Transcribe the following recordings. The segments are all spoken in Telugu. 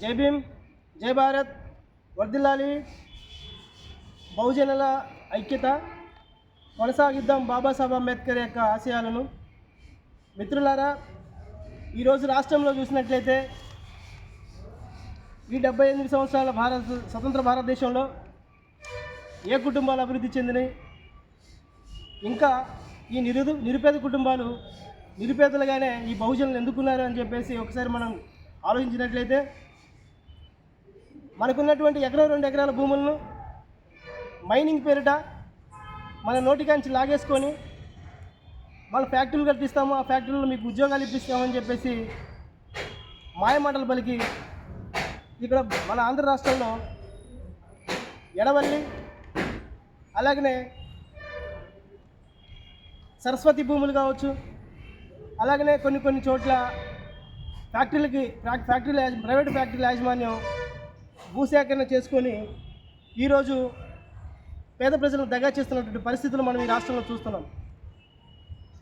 జై భీమ్ జై భారత్. వర్దిల్లాలి బహుజనుల ఐక్యత. కొనసాగిద్దాం బాబాసాహెబ్ అంబేద్కర్ యొక్క ఆశయాలను. మిత్రులారా ఈరోజు రాష్ట్రంలో చూసినట్లయితే ఈ డెబ్బై ఎనిమిది సంవత్సరాల భారత స్వతంత్ర భారతదేశంలో ఏ కుటుంబాలు అభివృద్ధి చెందినాయి? ఇంకా ఈ నిరుదు నిరుపేద కుటుంబాలు నిరుపేదలుగానే ఈ బహుజనులు ఎందుకున్నారు అని చెప్పేసి ఒకసారి మనం ఆలోచించినట్లయితే మనకున్నటువంటి ఎకరం రెండు ఎకరాల భూములను మైనింగ్ పేరిట మన నోటికాంచి లాగేసుకొని మన ఫ్యాక్టరీలు కట్టిస్తాము ఆ ఫ్యాక్టరీలో మీకు ఉద్యోగాలు ఇప్పిస్తామని చెప్పేసి మాయమాటలు పలికి ఇక్కడ మన ఆంధ్ర రాష్ట్రంలో ఎడవల్లి అలాగనే సరస్వతి భూములు కావచ్చు అలాగనే కొన్ని కొన్ని చోట్ల ఫ్యాక్టరీలకి ఫ్యాక్టరీల యాజ- ప్రైవేట్ ఫ్యాక్టరీల యాజమాన్యం భూసేకరణ చేసుకొని ఈరోజు పేద ప్రజలను దగా చేస్తున్నటువంటి పరిస్థితులు మనం ఈ రాష్ట్రంలో చూస్తున్నాం.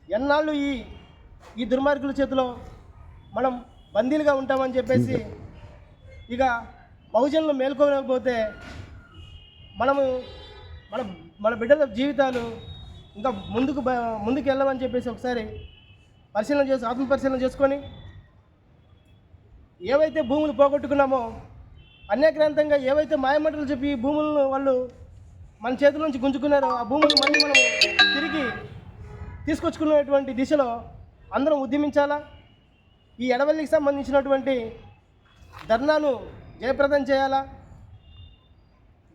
ఎన్నాళ్ళు ఈ ఈ దుర్మార్గుల చేతిలో మనం బందీలుగా ఉంటామని చెప్పేసి ఇక బహుజనులు మేల్కోలేకపోతే మనము మన మన బిడ్డల జీవితాలు ఇంకా ముందుకు బ- ముందుకు వెళ్ళమని చెప్పేసి ఒకసారి పరిశీలన చేసి ఆత్మ పరిశీలన చేసుకొని ఏవైతే భూములు పోగొట్టుకున్నామో అన్యాక్రాంతంగా ఏవైతే మాయమంటలు చెప్పి ఈ భూములను వాళ్ళు మన చేతుల నుంచి గుంజుకున్నారో ఆ భూములు మళ్ళీ మనం తిరిగి తీసుకొచ్చుకునేటువంటి దిశలో అందరం ఉద్యమించాలా? ఈ ఎడవల్లికి సంబంధించినటువంటి ధర్నాను జయప్రదం చేయాలా?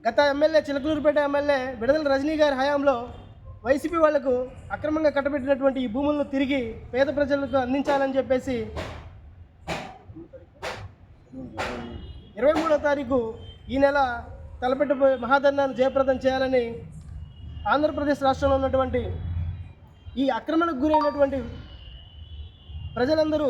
గత ఎమ్మెల్యే చిలకలూరుపేట ఎమ్మెల్యే విడుదల రజనీ గారి హయాంలో వైసీపీ వాళ్ళకు అక్రమంగా కట్టబెట్టినటువంటి ఈ భూములను తిరిగి పేద ప్రజలకు అందించాలని చెప్పేసి ఇరవై మూడో తారీఖు ఈ నెల తలపెట్టు మహాధర్నాన్ని జయప్రదం చేయాలని ఆంధ్రప్రదేశ్ రాష్ట్రంలో ఉన్నటువంటి ఈ అక్రమణకు గురైనటువంటి ప్రజలందరూ